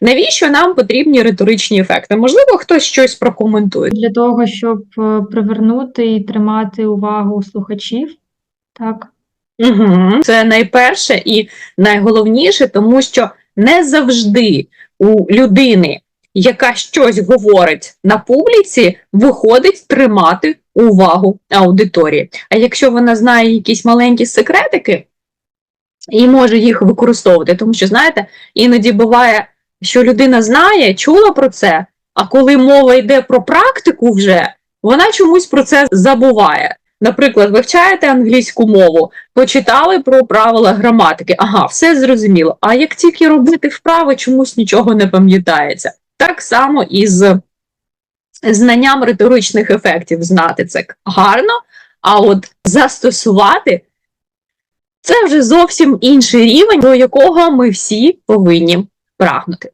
Навіщо нам потрібні риторичні ефекти? Можливо, хтось щось прокоментує. Для того, щоб е, привернути і тримати увагу слухачів. Так. Угу. Це найперше і найголовніше, тому що не завжди у людини, яка щось говорить на публіці, виходить тримати увагу аудиторії. А якщо вона знає якісь маленькі секретики і може їх використовувати, тому що, знаєте, іноді буває, що людина знає, чула про це, а коли мова йде про практику вже, вона чомусь про це забуває. Наприклад, вивчаєте англійську мову, почитали про правила граматики. Ага, все зрозуміло. А як тільки робити вправи, чомусь нічого не пам'ятається. Так само і з знанням риторичних ефектів знати це гарно, а от застосувати це вже зовсім інший рівень, до якого ми всі повинні прагнути.